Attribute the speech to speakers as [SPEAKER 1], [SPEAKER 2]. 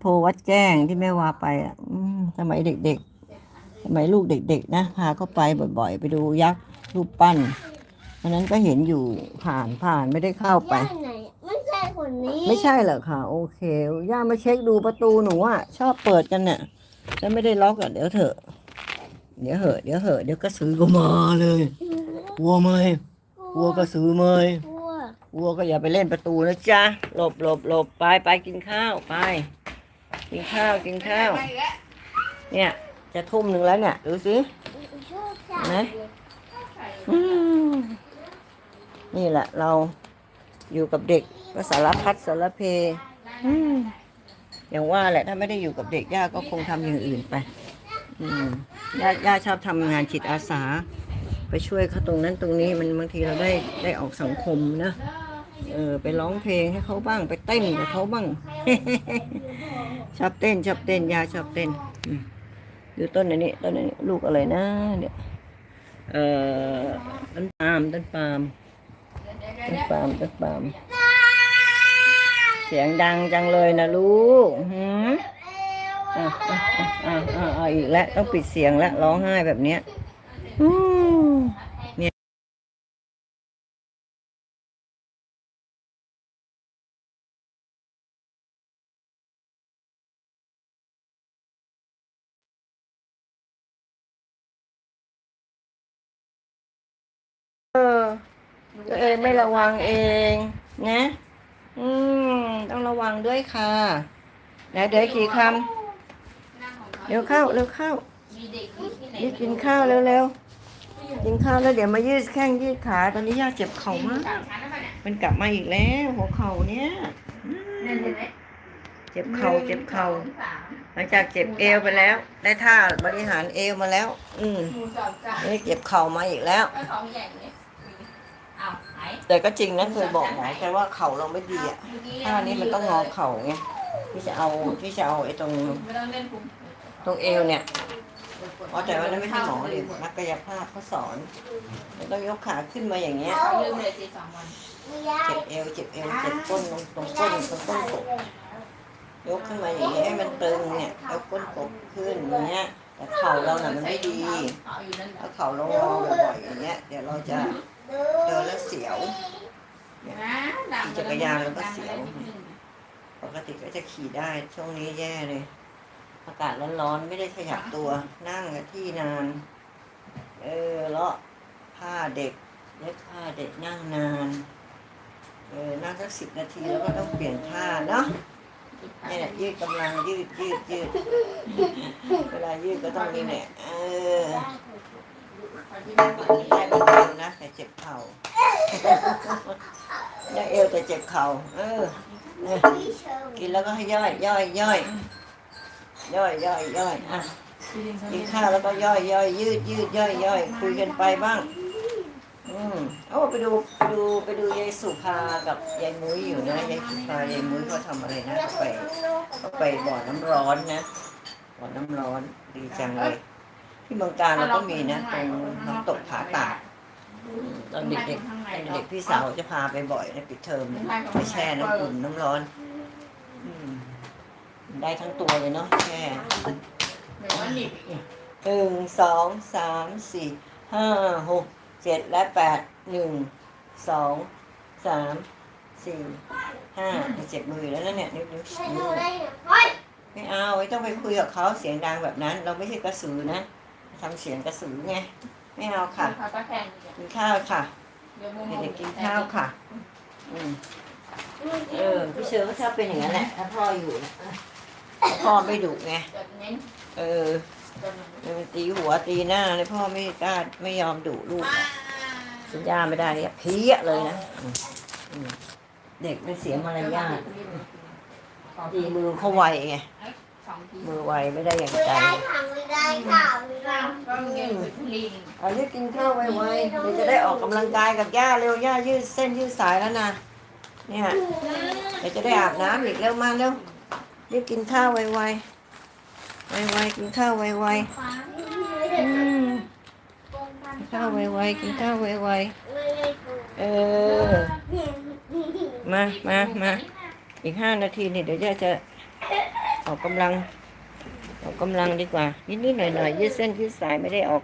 [SPEAKER 1] โพวัดแจ้งที่แม่วาไปอะอืมสมัยเด็กๆ สมัยลูกเด็ก ๆ นะพาเขาไปบ่อยๆ ไปดูยักษ์รูปปั้นอันนั้นก็เห็นอยู่ผ่านผ่านไม่ได้เข้าไป
[SPEAKER 2] ย่ไหนไม่ใช่คนนี้
[SPEAKER 1] ไม่ใช่เหรอคะโอเค ย่ามาเช็คดูประตูหนูอะชอบเปิดกันเนี่ยแล้วไม่ได้ล็อกอะเดี๋ยวเถอะ เดี๋ยวเหอะเดี๋ยวเหอะเดี๋ยวกระสือก็มาเลยกลัวไหมกลัวกระสือไหม
[SPEAKER 2] กลัว
[SPEAKER 1] กลัวก็อย่าไปเล่นประตูนะจ๊ะ หลบหลบหลบไปไปกินข้าวไป กินข้าวกินข้าว เนี่ย จะทุ่มหนึ่งแล้วเนี่ย ดูสิไหนอืมนี่แหละเราอยู่กับเด็กก็สารพัดสารเพอย่างว่าแหละถ้าไม่ได้อยู่กับเด็กย่าก็คงทำอย่างอื่นไปย่าย่าชอบทำงานจิตอาสา ไปช่วยเขาตรงนั้นตรงนี้มันบางทีเราได้ได้ออกสังคมนะ เออไปร้องเพลงให้เขาบ้างไปเต้นกับเขาบ้าง ชอบเต้นชอบเต้นยาชอบเต้นอืมดูต้นอันนี้ต้นอันนี้ลูกอะไรนะเดี๋ยเอ่อต้นปาล์มต้นปาล์มต้นปาล์มต้นปาล์มเสียงดังจังเลยนะลูกหืมอะอะอะอะอะอีกแล้วต้องปิดเสียงแล้วร้องไห้แบบเนี้ยอืมเนี่ย เออ ตัวเองไม่ระวังเองนะ อืม ต้องระวังด้วยค่ะนะเดี๋ยวกี่คำเร็วเข้าเร็วเข้า
[SPEAKER 3] มีเด็กอยู่ที่ไหน
[SPEAKER 1] รีบกินข้าวเร็วๆกินข้าวแล้วเดี๋ยวมายืดแข้งยืดขาตอนนี้ย่าเจ็บเข่ามาก
[SPEAKER 3] มัน
[SPEAKER 1] กลับมาอีกแล้วหัวเข่าเนี้ย
[SPEAKER 3] เจ็
[SPEAKER 1] บเข่าเจ็บเข่า
[SPEAKER 3] ห
[SPEAKER 1] ลังจากเจ็บเอวไปแล้ว ได้ท่าบริหารเอวมาแล้ว อืม
[SPEAKER 3] หมูสอ
[SPEAKER 1] นี่เจ็บเข่ามาอีกแล้ว แต่ก็จริงนะเคยบอกหมอแค่ว่าเข่าเราไม่ดีอะ
[SPEAKER 3] เมื่อกี้
[SPEAKER 1] ท่านี้มันต้องงอเข่าไงที่จะเอาที่จะเอาไอ้ตรง
[SPEAKER 3] ไม่ต้องเล่นคุ้ม
[SPEAKER 1] ตรงเอวเนี่ยอ๋อแต่ว่านั้นไม่ใช่หมอเลยนักกายภาพเขาสอนมันต้องยกขาขึ้นมาอย่างเงี้ย
[SPEAKER 3] เขาลืมเลยสี่สองวัน
[SPEAKER 2] ไม่ได้
[SPEAKER 1] เจ็บเอวเจ็บเอวเจ็บก้นตรงตรงก้นตรงก้นกบยกขึ้นมาอย่างเงี้ยให้มันตึงเนี่ยแล้วก้นกบขึ้นอย่างเงี้ยแต่เข่าเราน่ะมันไม่ดี
[SPEAKER 3] เอาอยู่นั่นแหละ
[SPEAKER 1] ถ้าเข่าเรางอบ่อยๆอย่างเงี้ยเดี๋ยวเราจะ เดินแล้วเสียว
[SPEAKER 3] นะดำ
[SPEAKER 1] ขี่จักรยานแล้วก็เสียว ปกติก็จะขี่ได้ช่วงนี้แย่เลย อากาศร้อนๆไม่ได้ขยับตัว นั่งกับที่นาน เออเลาะผ้าเด็กเล็บผ้าเด็กนั่งนาน เออนั่งสักสิบนาทีแล้วก็ต้องเปลี่ยนผ้าเนาะนี่แหละยืดกำลังยืดยืดยืด เวลายืดก็ต้องนี่แหละเออ ได้ไม่เอวนะแต่เจ็บเข่าได้เอวแต่เจ็บเข่าเออกินแล้วก็ให้ย่อยย่อยย่อยย่อยย่อยย่อยอะกินข้าวแล้วก็ย่อยย่อยยืดยืดย่อยย่อยคุยกันไปบ้าง อืมโอ้ไปดูไปดูไปดูยายสุภากับยายมุ้ยอยู่นะยายสุภายายมุ้ยเขาทำอะไรนะเขาไปเขาไปบ่อน้ำร้อนนะบ่อน้ำร้อนดีจังเลย ที่เมืองการเราก็มีนะตรงน้ำตกผาตาดตอนเด็กๆตอนเด็กๆพี่สาวจะพาไปบ่อยในปิดเทอมเนี่ยไปแช่น้ำอุ่นน้ำร้อนอืมได้ทั้งตัวเลยเนาะแค่
[SPEAKER 3] เดี๋ยวว่าหนีบ
[SPEAKER 1] หนึ่งสองสามสี่ห้าหกเจ็ดและแปดหนึ่งสองสามสี่ห้าเจ็บมือแล้วนะเนี่ยนิ้วนิ้ว
[SPEAKER 2] ไม่
[SPEAKER 1] นิ้
[SPEAKER 2] ดู
[SPEAKER 1] ว
[SPEAKER 2] ได้เหรอเฮ้ย
[SPEAKER 1] ไม่เอาไม่ต้องไปคุยกับเขาเสียงดังแบบนั้น เราไม่ใช่กระสือนะ ทำเสียงกระสือไงไม่เอาค่ะ
[SPEAKER 3] เขาก็แทง
[SPEAKER 1] กินข้าวค่ะ
[SPEAKER 3] เดี๋ยวโมโม
[SPEAKER 1] เด็กๆกินข้าวค่ะ อืมเออพี่เชอร์ก็ชอบเป็นอย่างนั้นแหละถ้าพ่ออยู่นะถ้าพ่อไม่ดุไง
[SPEAKER 3] จดเน้น
[SPEAKER 1] เออ
[SPEAKER 3] จดเน้น
[SPEAKER 1] เดินตีหัวตีหน้าเลยพ่อไม่กล้าไม่ยอมดุลูกสัญญาไม่ได้เนี่ยเพี้ยเลยนะอืมอืมเด็กมันเสียมารยาทตีมือเขาไวไง
[SPEAKER 3] สองที
[SPEAKER 1] มือไวไม่ได้อย่าง
[SPEAKER 2] ไม่
[SPEAKER 1] ใจ
[SPEAKER 2] ได้ค่ะไม่ได้ค่ะไม่ได้
[SPEAKER 3] ก็เงี้ยลิง
[SPEAKER 1] เอารีบกินข้าวไวๆเดี๋ยวจะได้ออกกำลังกายกับย่าเร็วย่ายืดเส้นยืดสายแล้วนะเนี่ยเดี๋ยวจะได้อาบน้ำอีกเร็วมาเร็วรีบกินข้าวไวๆไวๆกินข้าวไว
[SPEAKER 2] ฟ้าไม่
[SPEAKER 1] ๆ
[SPEAKER 2] ได้
[SPEAKER 1] อืม
[SPEAKER 2] โกงพัน
[SPEAKER 1] กินข้าวไวๆกินข้าวไว
[SPEAKER 2] ไม่ได้โกง
[SPEAKER 1] ๆเออมามามาอีกห้านาทีนี่เดี๋ยวย่าจะสออกกำลัง ออกกำลังดีกว่า นิดๆหน่อยๆยืดเส้นยืดสายไม่ได้ออก